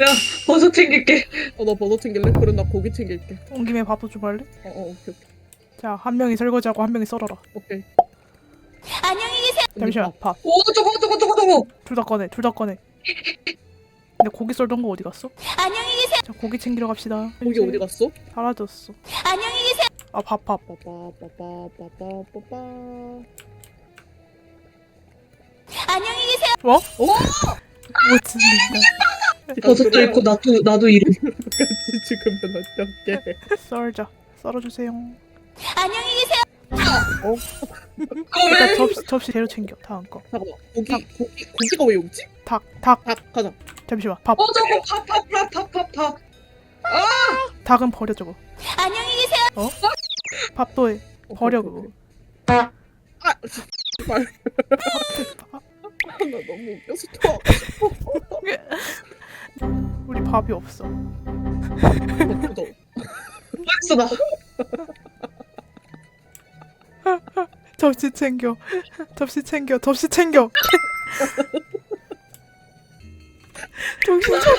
야 버섯 챙길게. 어나 버섯 챙길래? 그럼 나 고기 챙길게. 온 김에 밥도 좀 할래? 어어 오케이 오케이 자, 한 명이 설거지하고 한 명이 썰어라. 오케이. 안녕히 계세요. 잠시만, 밥. 오 저거 저거 저거 저거. 둘 다 꺼내, 둘 다 꺼내. 근데 고기 썰던 거 어디 갔어? 안녕히 계세요. 자, 고기 챙기러 갑시다. 고기 어디 갔어? 사라졌어. 안녕히 계세요. 아, 밥, 밥. 빠바바바바바바바. 안녕히 계세요. 뭐? 오! 못 진다. 버섯도 있고, 나도, 나도 이름. 같이 죽으면 어떡해. 썰자. 썰어주세요. 안녕히 계세요. 일단 그러면. 접시, 접시 재료 챙겨. 다음 거. 잠깐만. 고기, 고기, 고기가 왜 없지? 닭, 닭. 밥, 가자. 잠시만. 밥. 어, 저거, 밥, 밥, 밥, 밥, 밥, 밥. 닭은 버려 저거. 안녕히 계세요. 밥도 해. 버려 그거. 아, 정말. 나 너무 웃겨서 토하고 싶어. 우리 밥이 없어. 너도. 맛있어 나. 접시 챙겨. 접시 챙겨. 접시 챙겨. 정신 차려.